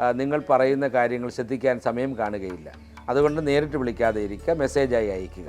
നിങ്ങൾ പറയുന്ന കാര്യങ്ങൾ ശ്രദ്ധിക്കാൻ സമയം കാണുകയില്ല. അതുകൊണ്ട് നേരിട്ട് വിളിക്കാതെ ഇരിക്കുക മെസ്സേജായി അയയ്ക്കുക.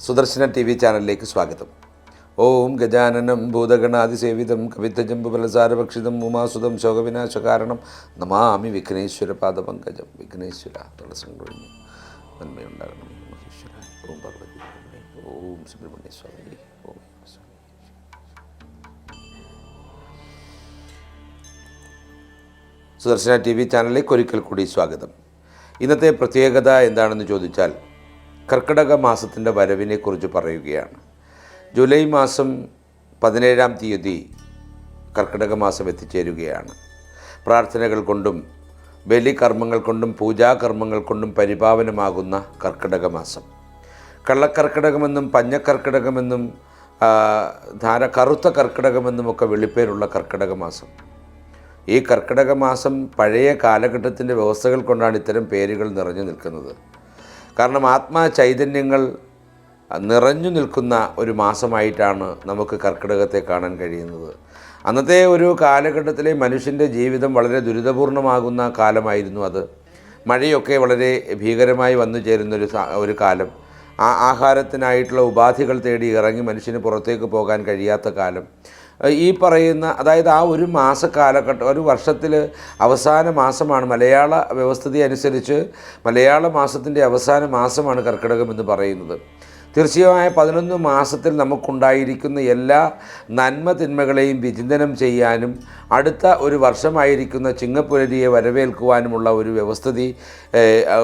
സുദർശന ടി വി ചാനലിലേക്ക് സ്വാഗതം. ഓം ഗജാനനം ഭൂതഗണാതിസേവിതം കവിത്തജംബുഫലസാരഭക്ഷിതം ഉമാസുതം ശോകവിനാശകാരണം നമാമി വിഘ്നേശ്വര പാദപങ്കജം. വിഘ്നേശ്വര തടസ്സം കഴിഞ്ഞു. നന്മയുണ്ടാകണം മഹേശ്വര ഓം ഭഗവതി ഓം സുബ്രഹ്മണ്യ സ്വാമി. ഓം സുദർശന ടി വി ചാനലിലേക്ക് ഒരിക്കൽ കൂടി സ്വാഗതം. ഇന്നത്തെ പ്രത്യേകത എന്താണെന്ന് ചോദിച്ചാൽ കർക്കിടക മാസത്തിന്റെ വരവിനെക്കുറിച്ച് പറയുകയാണ്. ജൂലൈ മാസം പതിനേഴാം തീയതി കർക്കിടക മാസം എത്തിച്ചേരുകയാണ്. പ്രാർത്ഥനകൾ കൊണ്ടും ബലികർമ്മങ്ങൾ കൊണ്ടും പൂജാകർമ്മങ്ങൾ കൊണ്ടും പരിപാവനമാകുന്ന കർക്കിടക മാസം. കള്ളക്കർക്കിടകമെന്നും പഞ്ഞക്കർക്കിടകമെന്നും ധാര കറുത്ത കർക്കിടകമെന്നുമൊക്കെ വെളിപ്പേരുള്ള കർക്കിടക മാസം. ഈ കർക്കിടക മാസം പഴയ കാലഘട്ടത്തിന്റെ വ്യവസ്ഥകൾ കൊണ്ടാണ് ഇത്തരം പേരുകൾ നിറഞ്ഞു നിൽക്കുന്നത്. കാരണം ആത്മാ ചൈതന്യങ്ങൾ നിറഞ്ഞു നിൽക്കുന്ന ഒരു മാസമായിട്ടാണ് നമുക്ക് കർക്കിടകത്തെ കാണാൻ കഴിയുന്നത്. അന്നത്തെ ഒരു കാലഘട്ടത്തിലെ മനുഷ്യന്റെ ജീവിതം വളരെ ദുരിതപൂർണമാകുന്ന കാലമായിരുന്നു അത്. മഴയൊക്കെ വളരെ ഭീകരമായി വന്നു ചേരുന്നൊരു ഒരു കാലം. ആ ആഹാരത്തിനായിട്ടുള്ള ഉപാധികൾ തേടി ഇറങ്ങി മനുഷ്യന് പുറത്തേക്ക് പോകാൻ കഴിയാത്ത കാലം. ഈ പറയുന്ന അതായത് ആ ഒരു മാസ കാലഘട്ടം ഒരു വർഷത്തിൽ അവസാന മാസമാണ് മലയാള വ്യവസ്ഥിതി അനുസരിച്ച് മലയാള മാസത്തിന്റെ അവസാന മാസമാണ് കർക്കിടകം എന്ന് പറയുന്നത്. തീർച്ചയായും പതിനൊന്ന് മാസത്തിൽ നമുക്കുണ്ടായിരിക്കുന്ന എല്ലാ നന്മ തിന്മകളെയും വിചിന്തനം ചെയ്യാനും അടുത്ത ഒരു വർഷമായിരിക്കുന്ന ചിങ്ങപ്പുലരിയെ വരവേൽക്കുവാനുമുള്ള ഒരു വ്യവസ്ഥിതി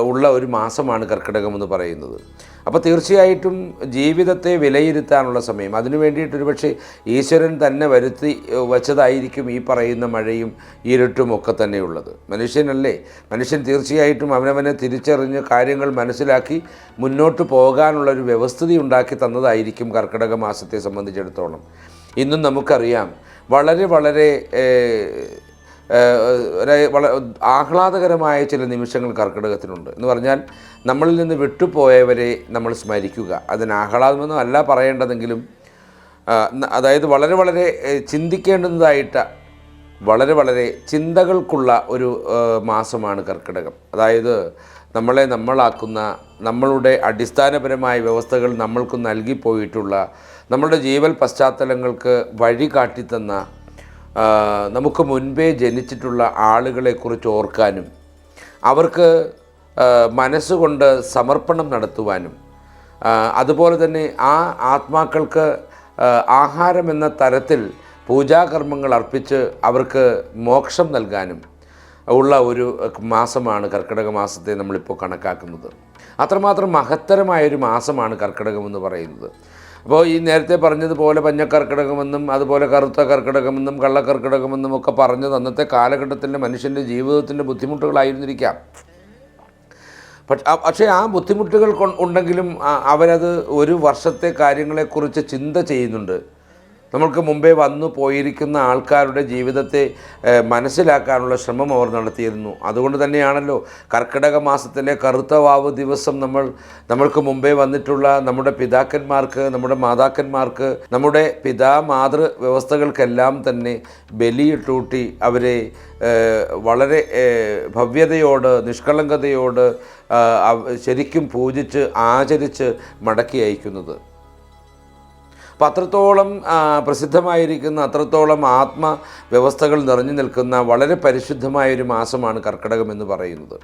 ഉള്ള ഒരു മാസമാണ് കർക്കിടകം എന്ന് പറയുന്നത്. അപ്പോൾ തീർച്ചയായിട്ടും ജീവിതത്തെ വിലയിരുത്താനുള്ള സമയം. അതിനു വേണ്ടിയിട്ട് ഒരുപക്ഷെ ഈശ്വരൻ തന്നെ വരുത്തി വച്ചതായിരിക്കും ഈ പറയുന്ന മഴയും ഇരുട്ടും ഒക്കെ തന്നെയുള്ളത്. മനുഷ്യനല്ലേ? മനുഷ്യൻ തീർച്ചയായിട്ടും അവനവനെ തിരിച്ചറിഞ്ഞ് കാര്യങ്ങൾ മനസ്സിലാക്കി മുന്നോട്ട് പോകാനുള്ളൊരു വ്യവസ്ഥിതി ഉണ്ടാക്കി തന്നതായിരിക്കും കർക്കിടക മാസത്തെ സംബന്ധിച്ചിടത്തോളം. ഇന്നും നമുക്കറിയാം വളരെ വളരെ ആഹ്ലാദകരമായ ചില നിമിഷങ്ങൾ കർക്കിടകത്തിനുണ്ട്. എന്ന് പറഞ്ഞാൽ നമ്മളിൽ നിന്ന് വിട്ടുപോയവരെ നമ്മൾ സ്മരിക്കുക. അതിന് ആഹ്ലാദമെന്നും അല്ല പറയേണ്ടതെങ്കിലും അതായത് വളരെ വളരെ ചിന്തിക്കേണ്ടതായിട്ട് വളരെ വളരെ ചിന്തകൾക്കുള്ള ഒരു മാസമാണ് കർക്കിടകം. അതായത് നമ്മളെ നമ്മളാക്കുന്ന നമ്മളുടെ അടിസ്ഥാനപരമായ വ്യവസ്ഥകൾ നമ്മൾക്ക് നൽകിപ്പോയിട്ടുള്ള നമ്മളുടെ ജീവൽ പശ്ചാത്തലങ്ങൾക്ക് വഴി കാട്ടിത്തന്ന നമുക്ക് മുൻപേ ജനിച്ചിട്ടുള്ള ആളുകളെക്കുറിച്ച് ഓർക്കാനും അവർക്ക് മനസ്സുകൊണ്ട് സമർപ്പണം നടത്തുവാനും അതുപോലെ തന്നെ ആ ആത്മാക്കൾക്ക് ആഹാരം എന്ന തരത്തിൽ പൂജാകർമ്മങ്ങൾ അർപ്പിച്ച് അവർക്ക് മോക്ഷം നൽകാനും ഉള്ള ഒരു മാസമാണ് കർക്കിടക മാസത്തെ നമ്മളിപ്പോൾ കണക്കാക്കുന്നത്. അത്രമാത്രം മഹത്തരമായൊരു മാസമാണ് കർക്കിടകം എന്ന് പറയുന്നത്. അപ്പോൾ ഈ നേരത്തെ പറഞ്ഞതുപോലെ പഞ്ഞക്കർക്കിടകമെന്നും അതുപോലെ കറുത്ത കർക്കിടകമെന്നും കള്ളക്കർക്കിടകമെന്നും ഒക്കെ പറഞ്ഞത് അന്നത്തെ കാലഘട്ടത്തിന്റെ മനുഷ്യന്റെ ജീവിതത്തിന്റെ ബുദ്ധിമുട്ടുകളായിരുന്നിരിക്കാം. പക്ഷെ ആ ബുദ്ധിമുട്ടുകൾ ഉണ്ടെങ്കിലും അവരത് ഒരു വർഷത്തെ കാര്യങ്ങളെക്കുറിച്ച് ചിന്ത ചെയ്യുന്നുണ്ട്. നമ്മൾക്ക് മുമ്പേ വന്നു പോയിരിക്കുന്ന ആൾക്കാരുടെ ജീവിതത്തെ മനസ്സിലാക്കാനുള്ള ശ്രമം അവർ നടത്തിയിരുന്നു. അതുകൊണ്ട് തന്നെയാണല്ലോ കർക്കിടക മാസത്തിലെ കറുത്ത വാവ് ദിവസം നമ്മൾ നമ്മൾക്ക് മുമ്പേ വന്നിട്ടുള്ള നമ്മുടെ പിതാക്കന്മാർക്ക് നമ്മുടെ മാതാക്കന്മാർക്ക് നമ്മുടെ പിതാ മാതൃ വ്യവസ്ഥകൾക്കെല്ലാം തന്നെ ബലിയിട്ടൂട്ടി അവരെ വളരെ ഭവ്യതയോട് നിഷ്കളങ്കതയോട് ശരിക്കും പൂജിച്ച് ആചരിച്ച് മടക്കി അയക്കുന്നത്. അപ്പം അത്രത്തോളം പ്രസിദ്ധമായിരിക്കുന്ന അത്രത്തോളം ആത്മ വ്യവസ്ഥകൾ നിറഞ്ഞു നിൽക്കുന്ന വളരെ പരിശുദ്ധമായ ഒരു മാസമാണ് കർക്കിടകം എന്ന് പറയുന്നത്.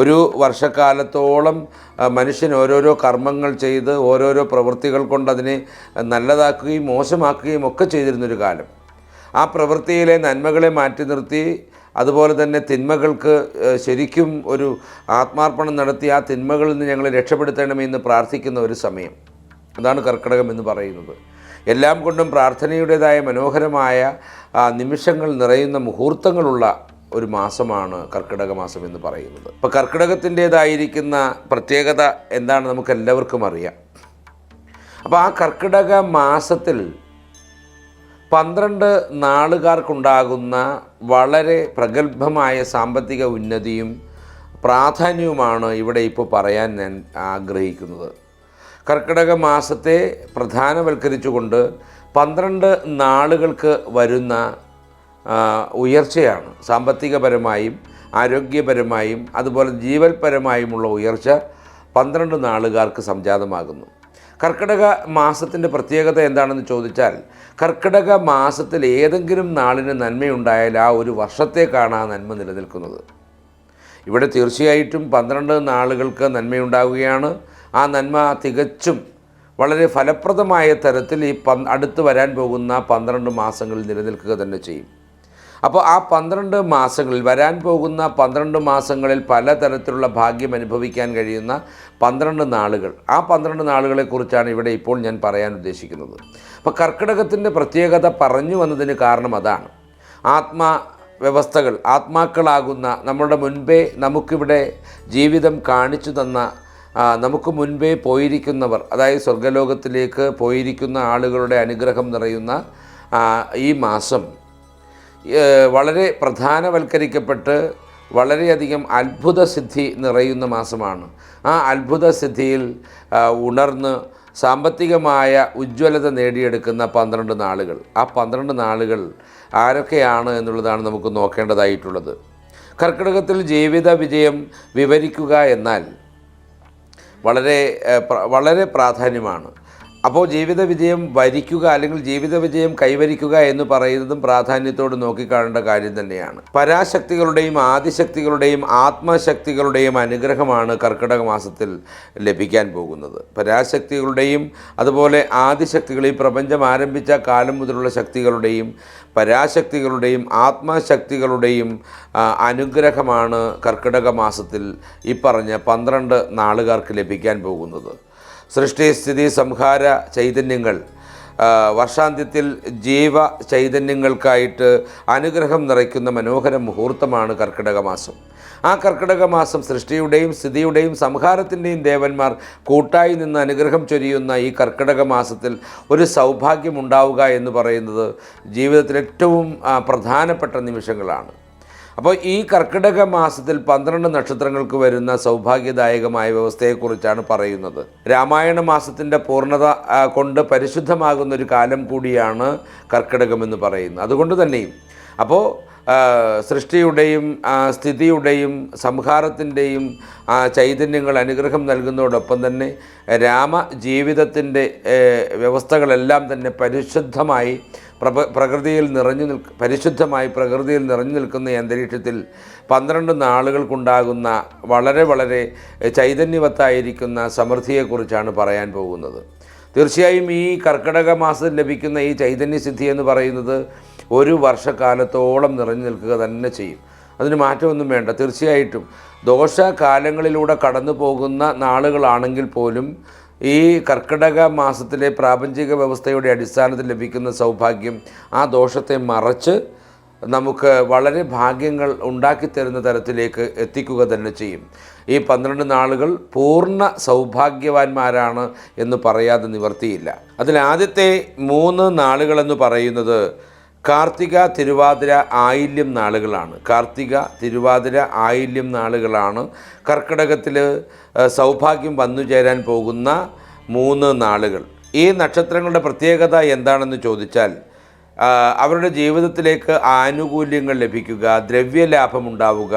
ഒരു വർഷക്കാലത്തോളം മനുഷ്യൻ ഓരോരോ കർമ്മങ്ങൾ ചെയ്ത് ഓരോരോ പ്രവൃത്തികൾ കൊണ്ട് അതിനെ നല്ലതാക്കുകയും മോശമാക്കുകയും ഒക്കെ ചെയ്തിരുന്നൊരു കാലം. ആ പ്രവൃത്തിയിലെ നന്മകളെ മാറ്റി നിർത്തി അതുപോലെ തന്നെ തിന്മകൾക്ക് ശരിക്കും ഒരു ആത്മാർപ്പണം നടത്തി ആ തിന്മകളിൽ നിന്ന് ഞങ്ങളെ രക്ഷപ്പെടുത്തണമെന്ന് പ്രാർത്ഥിക്കുന്ന ഒരു സമയം. അതാണ് കർക്കിടകം എന്ന് പറയുന്നത്. എല്ലാം കൊണ്ടും പ്രാർത്ഥനയുടേതായ മനോഹരമായ നിമിഷങ്ങൾ നിറയുന്ന മുഹൂർത്തങ്ങളുള്ള ഒരു മാസമാണ് കർക്കിടക മാസം എന്ന് പറയുന്നത്. അപ്പോൾ കർക്കിടകത്തിന്റേതായിരിക്കുന്ന പ്രത്യേകത എന്താണ് നമുക്ക് എല്ലാവർക്കും അറിയാം. അപ്പോൾ ആ കർക്കിടക മാസത്തിൽ പന്ത്രണ്ട് നാളുകാർക്കുണ്ടാകുന്ന വളരെ പ്രഗത്ഭമായ സാമ്പത്തിക ഉന്നതിയും പ്രാധാന്യവുമാണ് ഇവിടെ ഇപ്പോൾ പറയാൻ ഞാൻ ആഗ്രഹിക്കുന്നത്. കർക്കിടക മാസത്തെ പ്രധാനവൽക്കരിച്ചുകൊണ്ട് പന്ത്രണ്ട് നാളുകൾക്ക് വരുന്ന ഉയർച്ചയാണ്. സാമ്പത്തികപരമായും ആരോഗ്യപരമായും അതുപോലെ ജീവൽപരമായുമുള്ള ഉയർച്ച പന്ത്രണ്ട് നാളുകാർക്ക് സംജാതമാകുന്നു. കർക്കിടക മാസത്തിന്റെ പ്രത്യേകത എന്താണെന്ന് ചോദിച്ചാൽ കർക്കിടക മാസത്തിൽ ഏതെങ്കിലും നാളിന് നന്മയുണ്ടായാൽ ആ ഒരു വർഷത്തേക്കാണ് ആ നന്മ നിലനിൽക്കുന്നത്. ഇവിടെ തീർച്ചയായിട്ടും പന്ത്രണ്ട് നാളുകൾക്ക് നന്മയുണ്ടാവുകയാണ്. ആ നന്മ തികച്ചും വളരെ ഫലപ്രദമായ തരത്തിൽ ഈ പ അടുത്ത് വരാൻ പോകുന്ന പന്ത്രണ്ട് മാസങ്ങളിൽ നിലനിൽക്കുക തന്നെ ചെയ്യും. അപ്പോൾ ആ പന്ത്രണ്ട് മാസങ്ങളിൽ വരാൻ പോകുന്ന പന്ത്രണ്ട് മാസങ്ങളിൽ പലതരത്തിലുള്ള ഭാഗ്യം അനുഭവിക്കാൻ കഴിയുന്ന പന്ത്രണ്ട് നാളുകൾ. ആ പന്ത്രണ്ട് നാളുകളെക്കുറിച്ചാണ് ഇവിടെ ഇപ്പോൾ ഞാൻ പറയാൻ ഉദ്ദേശിക്കുന്നത്. അപ്പോൾ കർക്കിടകത്തിന്റെ പ്രത്യേകത പറഞ്ഞു വന്നതിന് കാരണം അതാണ്. ആത്മാ വ്യവസ്ഥകൾ ആത്മാക്കളാകുന്ന നമ്മുടെ മുൻപേ നമുക്കിവിടെ ജീവിതം കാണിച്ചു തന്ന നമുക്ക് മുൻപേ പോയിരിക്കുന്നവർ അതായത് സ്വർഗലോകത്തിലേക്ക് പോയിരിക്കുന്ന ആളുകളുടെ അനുഗ്രഹം നിറയുന്ന ഈ മാസം വളരെ പ്രധാനവൽക്കരിക്കപ്പെട്ട് വളരെയധികം അത്ഭുത സിദ്ധി നിറയുന്ന മാസമാണ്. ആ അത്ഭുത സിദ്ധിയിൽ ഉണർന്ന് സാമ്പത്തികമായ ഉജ്ജ്വലത നേടിയെടുക്കുന്ന പന്ത്രണ്ട് നാളുകൾ. ആ പന്ത്രണ്ട് നാളുകൾ ആരൊക്കെയാണ് എന്നുള്ളതാണ് നമുക്ക് നോക്കേണ്ടതായിട്ടുള്ളത്. കർക്കിടകത്തിൽ ജീവിത വിജയം വിവരിക്കുക എന്നാൽ വളരെ വളരെ പ്രാധാന്യമാണ്. അപ്പോൾ ജീവിത വിജയം വരിക്കുക അല്ലെങ്കിൽ ജീവിത വിജയം കൈവരിക്കുക എന്ന് പറയുന്നതും പ്രാധാന്യത്തോട് നോക്കിക്കാണേണ്ട കാര്യം തന്നെയാണ്. പരാശക്തികളുടെയും ആദിശക്തികളുടെയും ആത്മശക്തികളുടെയും അനുഗ്രഹമാണ് കർക്കിടക മാസത്തിൽ ലഭിക്കാൻ പോകുന്നത്. പരാശക്തികളുടെയും അതുപോലെ ആദിശക്തികൾ ഈ പ്രപഞ്ചം ആരംഭിച്ച കാലം മുതലുള്ള ശക്തികളുടെയും പരാശക്തികളുടെയും ആത്മശക്തികളുടെയും അനുഗ്രഹമാണ് കർക്കിടക മാസത്തിൽ ഈ പറഞ്ഞ പന്ത്രണ്ട് നാളുകാർക്ക് ലഭിക്കാൻ പോകുന്നത്. സൃഷ്ടിസ്ഥിതി സംഹാര ചൈതന്യങ്ങൾ. വർഷാന്ത്യത്തിൽ ജീവ ചൈതന്യങ്ങൾക്കായിട്ട് അനുഗ്രഹം നിറയ്ക്കുന്ന മനോഹര മുഹൂർത്തമാണ് കർക്കിടക മാസം ആ കർക്കിടക മാസം സൃഷ്ടിയുടെയും സ്ഥിതിയുടെയും സംഹാരത്തിന്റെയും ദേവന്മാർ കൂട്ടായി നിന്ന് അനുഗ്രഹം ചൊരിയുന്ന ഈ കർക്കിടക മാസത്തിൽ ഒരു സൗഭാഗ്യമുണ്ടാവുക എന്ന് പറയുന്നത് ജീവിതത്തിൽ ഏറ്റവും പ്രധാനപ്പെട്ട നിമിഷങ്ങളാണ്. അപ്പോൾ ഈ കർക്കിടക മാസത്തിൽ പന്ത്രണ്ട് നക്ഷത്രങ്ങൾക്ക് വരുന്ന സൗഭാഗ്യദായകമായ വ്യവസ്ഥയെക്കുറിച്ചാണ് പറയുന്നത്. രാമായണ മാസത്തിന്റെ പൂർണത കൊണ്ട് പരിശുദ്ധമാകുന്ന ഒരു കാലം കൂടിയാണ് കർക്കിടകമെന്ന് പറയുന്നത്. അതുകൊണ്ട് തന്നെയും അപ്പോൾ സൃഷ്ടിയുടെയും സ്ഥിതിയുടെയും സംഹാരത്തിന്റെയും ചൈതന്യങ്ങൾ അനുഗ്രഹം നൽകുന്നതോടൊപ്പം തന്നെ രാമ ജീവിതത്തിന്റെ വ്യവസ്ഥകളെല്ലാം തന്നെ പരിശുദ്ധമായി പ്രകൃതിയിൽ നിറഞ്ഞു നിൽ പരിശുദ്ധമായി പ്രകൃതിയിൽ നിറഞ്ഞു നിൽക്കുന്ന അന്തരീക്ഷത്തിൽ പന്ത്രണ്ട് നാളുകൾക്കുണ്ടാകുന്ന വളരെ വളരെ ചൈതന്യവത്തായിരിക്കുന്ന സമൃദ്ധിയെക്കുറിച്ചാണ് പറയാൻ പോകുന്നത്. തീർച്ചയായും ഈ കർക്കിടക മാസത്തിൽ ലഭിക്കുന്ന ഈ ചൈതന്യസിദ്ധി എന്ന് പറയുന്നത് ഒരു വർഷക്കാലത്തോളം നിറഞ്ഞു നിൽക്കുക തന്നെ ചെയ്യും. അതിന് മാറ്റമൊന്നും വേണ്ട. തീർച്ചയായിട്ടും ദോഷകാലങ്ങളിലൂടെ കടന്നു പോകുന്ന നാളുകളാണെങ്കിൽ പോലും ഈ കർക്കിടക മാസത്തിലെ പ്രാപഞ്ചിക വ്യവസ്ഥയുടെ അടിസ്ഥാനത്തിൽ ലഭിക്കുന്ന സൗഭാഗ്യം ആ ദോഷത്തെ മറച്ച് നമുക്ക് വളരെ ഭാഗ്യങ്ങൾ ഉണ്ടാക്കിത്തരുന്ന തരത്തിലേക്ക് എത്തിക്കുക തന്നെ ചെയ്യും. ഈ പന്ത്രണ്ട് നാളുകൾ പൂർണ സൗഭാഗ്യവാന്മാരാണ് എന്ന് പറയാതെ നിവർത്തിയില്ല. അതിൽ ആദ്യത്തെ മൂന്ന് നാളുകളെന്ന് പറയുന്നത് കാർത്തിക തിരുവാതിര ആയില്യം നാളുകളാണ്. കാർത്തിക തിരുവാതിര ആയില്യം നാളുകളാണ്. കർക്കിടകത്തിൽ സൗഭാഗ്യം വന്നു ചേരാൻ പോകുന്ന മൂന്ന് നാളുകൾ. ഈ നക്ഷത്രങ്ങളുടെ പ്രത്യേകത എന്താണെന്ന് ചോദിച്ചാൽ അവരുടെ ജീവിതത്തിലേക്ക് ആനുകൂല്യങ്ങൾ ലഭിക്കുക ദ്രവ്യലാഭം ഉണ്ടാവുക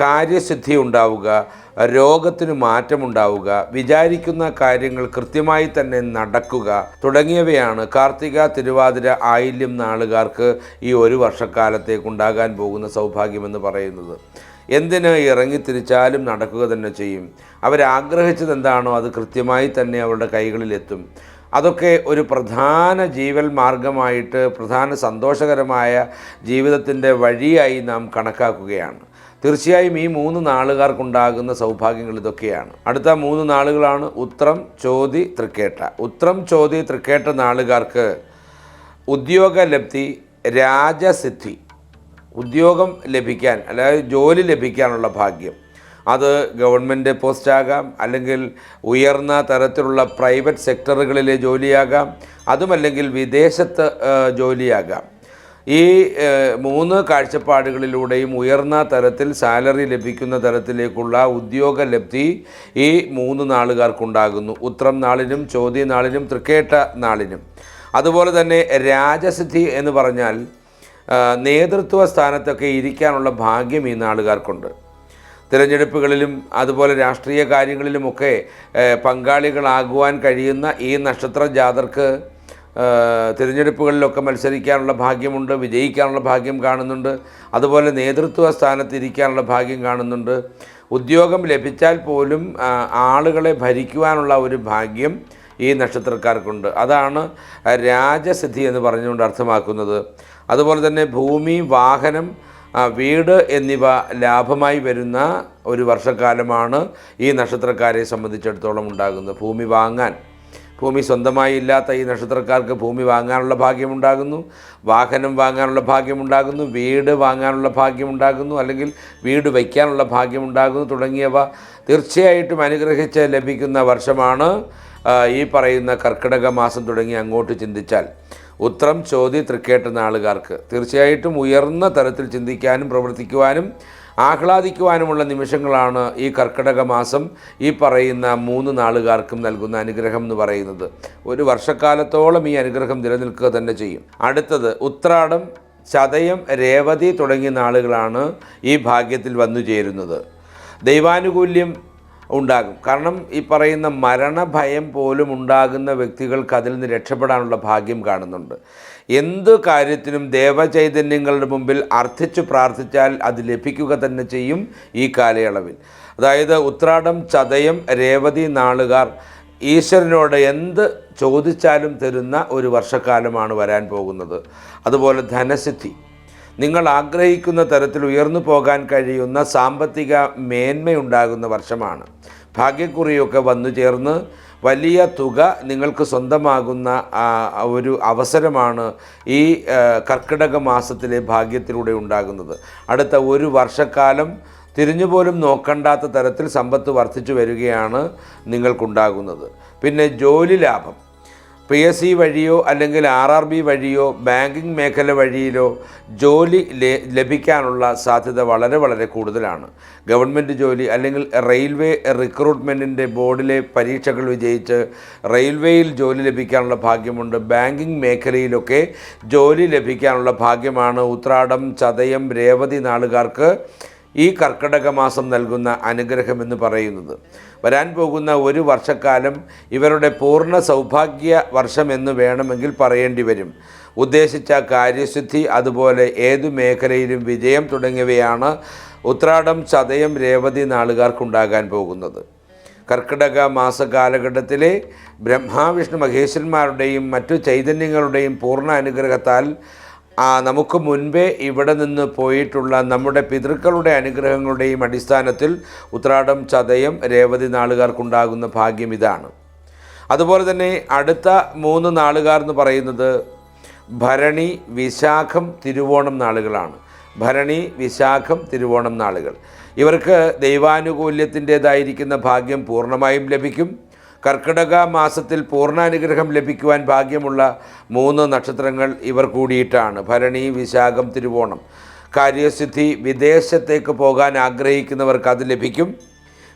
കാര്യസിദ്ധി ഉണ്ടാവുക രോഗത്തിന് മാറ്റമുണ്ടാവുക വിചാരിക്കുന്ന കാര്യങ്ങൾ കൃത്യമായി തന്നെ നടക്കുക തുടങ്ങിയവയാണ് കാർത്തിക തിരുവാതിര ആയില്യം നാളുകാർക്ക് ഈ ഒരു വർഷക്കാലത്തേക്ക് ഉണ്ടാകാൻ പോകുന്ന സൗഭാഗ്യമെന്ന് പറയുന്നത്. എന്തിന് ഇറങ്ങിത്തിരിച്ചാലും നടക്കുക തന്നെ ചെയ്യും. അവരാഗ്രഹിച്ചത് എന്താണോ അത് കൃത്യമായി തന്നെ അവരുടെ കൈകളിലെത്തും അതൊക്കെ ഒരു പ്രധാന ജീവൽ മാർഗമായിട്ട് പ്രധാന സന്തോഷകരമായ ജീവിതത്തിന്റെ വഴിയായി നാം കണക്കാക്കുകയാണ്. തീർച്ചയായും ഈ മൂന്ന് നാളുകാർക്കുണ്ടാകുന്ന സൗഭാഗ്യങ്ങൾ ഇതൊക്കെയാണ്. അടുത്ത മൂന്ന് നാളുകളാണ് ഉത്രം ചോതി തൃക്കേട്ട. ഉത്രം ചോതി തൃക്കേട്ട നാളുകാർക്ക് ഉദ്യോഗലബ്ധി രാജസിദ്ധി. ഉദ്യോഗം ലഭിക്കാൻ അതായത് ജോലി ലഭിക്കാനുള്ള ഭാഗ്യം. അത് ഗവൺമെന്റ് പോസ്റ്റാകാം അല്ലെങ്കിൽ ഉയർന്ന തരത്തിലുള്ള പ്രൈവറ്റ് സെക്ടറുകളിലെ ജോലിയാകാം അതുമല്ലെങ്കിൽ വിദേശത്ത് ജോലിയാകാം. ഈ മൂന്ന് കാഴ്ചപ്പാടുകളിലൂടെയും ഉയർന്ന തരത്തിൽ സാലറി ലഭിക്കുന്ന തരത്തിലേക്കുള്ള ഉദ്യോഗ ലബ്ധി ഈ മൂന്ന് നാളുകാർക്കുണ്ടാകുന്നു. ഉത്രം നാളിനും ചോദ്യ നാളിനും തൃക്കേട്ട നാളിനും. അതുപോലെ തന്നെ രാജസിദ്ധി എന്ന് പറഞ്ഞാൽ നേതൃത്വ സ്ഥാനത്തൊക്കെ ഇരിക്കാനുള്ള ഭാഗ്യം ഈ നാളുകാർക്കുണ്ട്. തിരഞ്ഞെടുപ്പുകളിലും അതുപോലെ രാഷ്ട്രീയ കാര്യങ്ങളിലുമൊക്കെ പങ്കാളികളാകുവാൻ കഴിയുന്ന ഈ നക്ഷത്ര ജാതർക്ക് തിരഞ്ഞെടുപ്പുകളിലൊക്കെ മത്സരിക്കാനുള്ള ഭാഗ്യമുണ്ട് വിജയിക്കാനുള്ള ഭാഗ്യം കാണുന്നുണ്ട് അതുപോലെ നേതൃത്വ സ്ഥാനത്ത് ഇരിക്കാനുള്ള ഭാഗ്യം കാണുന്നുണ്ട്. ഉദ്യോഗം ലഭിച്ചാൽ പോലും ആളുകളെ ഭരിക്കുവാനുള്ള ഒരു ഭാഗ്യം ഈ നക്ഷത്രക്കാർക്കുണ്ട്. അതാണ് രാജസിദ്ധി എന്ന് പറഞ്ഞുകൊണ്ട് അർത്ഥമാക്കുന്നത്. അതുപോലെ തന്നെ ഭൂമി വാഹനം വീട് എന്നിവ ലാഭമായി വരുന്ന ഒരു വർഷക്കാലമാണ് ഈ നക്ഷത്രക്കാരെ സംബന്ധിച്ചിടത്തോളം ഉണ്ടാകുന്നത്. ഭൂമി വാങ്ങാൻ. ഭൂമി സ്വന്തമായി ഇല്ലാത്ത ഈ നക്ഷത്രക്കാർക്ക് ഭൂമി വാങ്ങാനുള്ള ഭാഗ്യമുണ്ടാകുന്നു. വാഹനം വാങ്ങാനുള്ള ഭാഗ്യമുണ്ടാകുന്നു. വീട് വാങ്ങാനുള്ള ഭാഗ്യമുണ്ടാകുന്നു. അല്ലെങ്കിൽ വീട് വയ്ക്കാനുള്ള ഭാഗ്യമുണ്ടാകുന്നു തുടങ്ങിയവ തീർച്ചയായിട്ടും അനുഗ്രഹിച്ച് ലഭിക്കുന്ന വർഷമാണ് ഈ പറയുന്ന കർക്കിടക മാസം തുടങ്ങി അങ്ങോട്ട് ചിന്തിച്ചാൽ. ഉത്രം ചോദ്യ തൃക്കേട്ട നാളുകാർക്ക് തീർച്ചയായിട്ടും ഉയർന്ന തരത്തിൽ ചിന്തിക്കാനും പ്രവർത്തിക്കുവാനും ആഹ്ലാദിക്കുവാനുമുള്ള നിമിഷങ്ങളാണ് ഈ കർക്കിടക മാസം ഈ പറയുന്ന മൂന്ന് നാളുകാർക്കും നൽകുന്ന അനുഗ്രഹം എന്ന് പറയുന്നത്. ഒരു വർഷക്കാലത്തോളം ഈ അനുഗ്രഹം നിലനിൽക്കുക തന്നെ ചെയ്യും. അടുത്തത് ഉത്രാടം ചതയം രേവതി തുടങ്ങിയ നാളുകളാണ് ഈ ഭാഗ്യത്തിൽ വന്നു ചേരുന്നത്. ദൈവാനുകൂല്യം ഉണ്ടാകും. കാരണം ഈ പറയുന്ന മരണഭയം പോലും ഉണ്ടാകുന്ന വ്യക്തികൾക്ക് അതിൽ നിന്ന് രക്ഷപ്പെടാനുള്ള ഭാഗ്യം കാണുന്നുണ്ട്. എന്ത് കാര്യത്തിനും ദേവചൈതന്യങ്ങളുടെ മുമ്പിൽ അർത്ഥിച്ചു പ്രാർത്ഥിച്ചാൽ അത് ലഭിക്കുക തന്നെ ചെയ്യും ഈ കാലയളവിൽ. അതായത് ഉത്രാടം ചതയം രേവതി നാളുകാർ ഈശ്വരനോട് എന്ത് ചോദിച്ചാലും തരുന്ന ഒരു വർഷക്കാലമാണ് വരാൻ പോകുന്നത്. അതുപോലെ ധനസിദ്ധി. നിങ്ങൾ ആഗ്രഹിക്കുന്ന തരത്തിൽ ഉയർന്നു പോകാൻ കഴിയുന്ന സാമ്പത്തിക മേന്മയുണ്ടാകുന്ന വർഷമാണ്. ഭാഗ്യക്കുറിയൊക്കെ വന്നു ചേർന്ന് വലിയ തുക നിങ്ങൾക്ക് സ്വന്തമാകുന്ന ഒരു അവസരമാണ് ഈ കർക്കിടക മാസത്തിലെ ഭാഗ്യത്തിലൂടെ ഉണ്ടാകുന്നത്. അടുത്ത ഒരു വർഷക്കാലം തിരിഞ്ഞുപോലും നോക്കണ്ടാത്ത തരത്തിൽ സമ്പത്ത് വർദ്ധിച്ചു വരികയാണ് നിങ്ങൾക്കുണ്ടാകുന്നത്. പിന്നെ ജോലി ലാഭം. പി എസ് സി വഴിയോ അല്ലെങ്കിൽ ആർ ആർ ബി വഴിയോ ബാങ്കിങ് മേഖല വഴിയിലോ ജോലി ലഭിക്കാനുള്ള സാധ്യത വളരെ വളരെ കൂടുതലാണ്. ഗവൺമെന്റ് ജോലി അല്ലെങ്കിൽ റെയിൽവേ റിക്രൂട്ട്മെന്റിന്റെ ബോർഡിലെ പരീക്ഷകൾ വിജയിച്ച് റെയിൽവേയിൽ ജോലി ലഭിക്കാനുള്ള ഭാഗ്യമുണ്ട്. ബാങ്കിങ് മേഖലയിലൊക്കെ ജോലി ലഭിക്കാനുള്ള ഭാഗ്യമാണ്. ഉത്രാടം ചതയം രേവതി നാളുകാർക്ക് ഈ കർക്കിടക മാസം നൽകുന്ന അനുഗ്രഹം എന്ന് പറയുന്നത്. വരാൻ പോകുന്ന ഒരു വർഷക്കാലം ഇവരുടെ പൂർണ സൗഭാഗ്യ വർഷമെന്ന് വേണമെങ്കിൽ പറയേണ്ടി വരും. ഉദ്ദേശിച്ച കാര്യസിദ്ധി അതുപോലെ ഏതു മേഖലയിലും വിജയം തുടങ്ങിയവയാണ് ഉത്രാടം ചതയം രേവതി നാളുകാർക്കുണ്ടാകാൻ പോകുന്നത്. കർക്കിടക മാസ കാലഘട്ടത്തിലെ ബ്രഹ്മാവിഷ്ണു മഹേശ്വരന്മാരുടെയും മറ്റു ചൈതന്യങ്ങളുടെയും പൂർണ അനുഗ്രഹത്താൽ നമുക്ക് മുൻപേ ഇവിടെ നിന്ന് പോയിട്ടുള്ള നമ്മുടെ പിതൃക്കളുടെ അനുഗ്രഹങ്ങളുടെയും അടിസ്ഥാനത്തിൽ ഉത്രാടം ചതയം രേവതി നാളുകാർക്കുണ്ടാകുന്ന ഭാഗ്യം ഇതാണ്. അതുപോലെ തന്നെ അടുത്ത മൂന്ന് നാളുകാർ എന്ന് പറയുന്നത് ഭരണി വിശാഖം തിരുവോണം നാളുകളാണ്. ഭരണി വിശാഖം തിരുവോണം നാളുകൾ. ഇവർക്ക് ദൈവാനുകൂല്യത്തിന്റേതായിരിക്കുന്ന ഭാഗ്യം പൂർണമായും ലഭിക്കും. കർക്കിടക മാസത്തിൽ പൂർണാനുഗ്രഹം ലഭിക്കുവാൻ ഭാഗ്യമുള്ള മൂന്ന് നക്ഷത്രങ്ങൾ ഇവർ കൂടിയിട്ടാണ്. ഭരണി വിശാഖം തിരുവോണം. കാര്യസിദ്ധി വിദേശത്തേക്ക് പോകാൻ ആഗ്രഹിക്കുന്നവർക്ക് അത് ലഭിക്കും.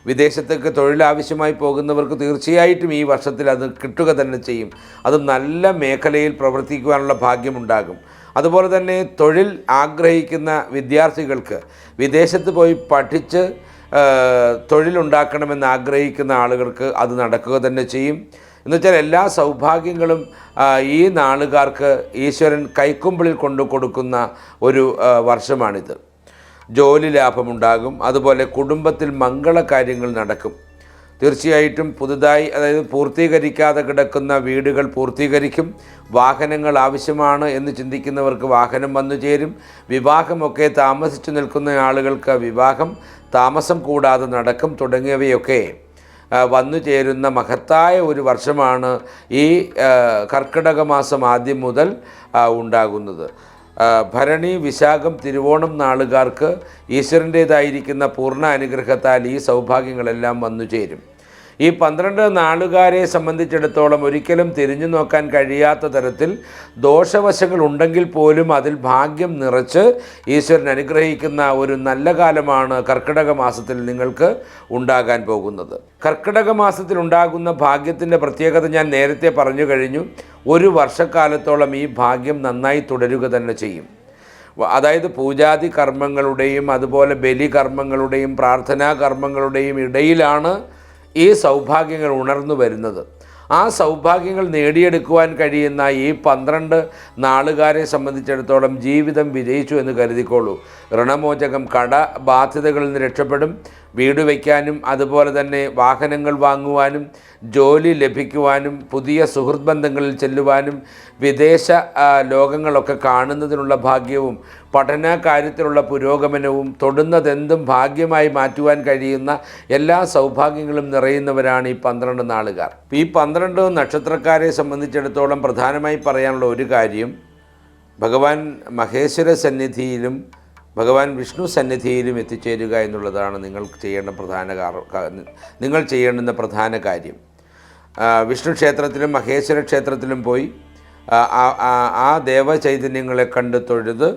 വിദേശത്തേക്ക് തൊഴിലാവശ്യമായി പോകുന്നവർക്ക് തീർച്ചയായിട്ടും ഈ വർഷത്തിൽ അത് കിട്ടുക തന്നെ ചെയ്യും. അത് നല്ല മേഖലയിൽ പ്രവർത്തിക്കുവാനുള്ള ഭാഗ്യമുണ്ടാകും. അതുപോലെ തന്നെ തൊഴിൽ ആഗ്രഹിക്കുന്ന വിദ്യാർത്ഥികൾക്ക് വിദേശത്ത് പോയി പഠിച്ച് തൊഴിലുണ്ടാക്കണമെന്ന് ആഗ്രഹിക്കുന്ന ആളുകൾക്ക് അത് നടക്കുക തന്നെ ചെയ്യും. എന്നുവെച്ചാൽ എല്ലാ സൗഭാഗ്യങ്ങളും ഈ നാളുകാർക്ക് ഈശ്വരൻ കൈക്കുമ്പിളിൽ കൊണ്ടു കൊടുക്കുന്ന ഒരു വർഷമാണിത്. ജോലി ലാഭമുണ്ടാകും അതുപോലെ കുടുംബത്തിൽ മംഗള കാര്യങ്ങൾ നടക്കും. തീർച്ചയായിട്ടും പുതുതായി അതായത് പൂർത്തീകരിക്കാതെ കിടക്കുന്ന വീടുകൾ പൂർത്തീകരിക്കും. വാഹനങ്ങൾ ആവശ്യമാണ് എന്ന് ചിന്തിക്കുന്നവർക്ക് വാഹനം വന്നു ചേരും. വിവാഹമൊക്കെ താമസിച്ചു നിൽക്കുന്ന ആളുകൾക്ക് വിവാഹം താമസം കൂടാതെ നടക്കും തുടങ്ങിയവയൊക്കെ വന്നു ചേരുന്ന മഹത്തായ ഒരു വർഷമാണ് ഈ കർക്കിടക മാസം ആദ്യം മുതൽ ഉണ്ടാകുന്നത്. ഭരണി വിശാഖം തിരുവോണം നാളുകാർക്ക് ഈശ്വരന്റേതായിരിക്കുന്ന പൂർണ അനുഗ്രഹത്താൽ ഈ സൗഭാഗ്യങ്ങളെല്ലാം വന്നു ചേരും. ഈ പന്ത്രണ്ട് നാളുകാരെ സംബന്ധിച്ചിടത്തോളം ഒരിക്കലും തിരിഞ്ഞു നോക്കാൻ കഴിയാത്ത തരത്തിൽ ദോഷവശങ്ങൾ ഉണ്ടെങ്കിൽ പോലും അതിൽ ഭാഗ്യം നിറച്ച് ഈശ്വരൻ അനുഗ്രഹിക്കുന്ന ഒരു നല്ല കാലമാണ് കർക്കിടക മാസത്തിൽ നിങ്ങൾക്ക് ഉണ്ടാകാൻ പോകുന്നത്. കർക്കിടക മാസത്തിൽ ഉണ്ടാകുന്ന ഭാഗ്യത്തിന്റെ പ്രത്യേകത ഞാൻ നേരത്തെ പറഞ്ഞു കഴിഞ്ഞു. ഒരു വർഷക്കാലത്തോളം ഈ ഭാഗ്യം നന്നായി തുടരുക തന്നെ ചെയ്യും. അതായത് പൂജാതി കർമ്മങ്ങളുടെയും അതുപോലെ ബലി കർമ്മങ്ങളുടെയും പ്രാർത്ഥനാ കർമ്മങ്ങളുടെയും ഇടയിലാണ് ഈ സൗഭാഗ്യങ്ങൾ ഉണർന്നു വരുന്നത്. ആ സൗഭാഗ്യങ്ങൾ നേടിയെടുക്കുവാൻ കഴിയുന്ന ഈ പന്ത്രണ്ട് നാളുകാരെ സംബന്ധിച്ചിടത്തോളം ജീവിതം വിജയിച്ചു എന്ന് കരുതിക്കോളൂ. ഋണമോചകം കട ബാധ്യതകളിൽ നിന്ന് രക്ഷപ്പെടും. വീട് വയ്ക്കാനും അതുപോലെ തന്നെ വാഹനങ്ങൾ വാങ്ങുവാനും ജോലി ലഭിക്കുവാനും പുതിയ സുഹൃത്ത് ബന്ധങ്ങളിൽ ചെല്ലുവാനും വിദേശ ലോകങ്ങളൊക്കെ കാണുന്നതിനുള്ള ഭാഗ്യവും പഠന കാര്യത്തിലുള്ള പുരോഗമനവും തൊടുന്നതെന്തും ഭാഗ്യമായി മാറ്റുവാൻ കഴിയുന്ന എല്ലാ സൗഭാഗ്യങ്ങളും നിറയുന്നവരാണ് ഈ പന്ത്രണ്ട് നാളുകാർ. ഈ പന്ത്രണ്ട് നക്ഷത്രക്കാരെ സംബന്ധിച്ചിടത്തോളം പ്രധാനമായി പറയാനുള്ള ഒരു കാര്യം ഭഗവാൻ മഹേശ്വര സന്നിധിയിലും ഭഗവാൻ വിഷ്ണു സന്നിധിയിലും എത്തിച്ചേരുക എന്നുള്ളതാണ് നിങ്ങൾ ചെയ്യേണ്ട പ്രധാന നിങ്ങൾ ചെയ്യേണ്ടുന്ന പ്രധാന കാര്യം. വിഷ്ണു ക്ഷേത്രത്തിലും മഹേശ്വര ക്ഷേത്രത്തിലും പോയി ആ, ദേവചൈതന്യങ്ങളെ കണ്ട് തൊഴുത്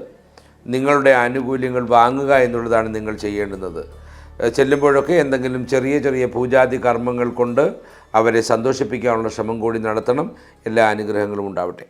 നിങ്ങളുടെ ആനുകൂല്യങ്ങൾ വാങ്ങുക എന്നുള്ളതാണ് നിങ്ങൾ ചെയ്യേണ്ടുന്നത്. ചെല്ലുമ്പോഴൊക്കെ എന്തെങ്കിലും ചെറിയ ചെറിയ പൂജാതി കർമ്മങ്ങൾ കൊണ്ട് അവരെ സന്തോഷിപ്പിക്കാനുള്ള ശ്രമം കൂടി നടത്തണം. എല്ലാ അനുഗ്രഹങ്ങളും ഉണ്ടാവട്ടെ.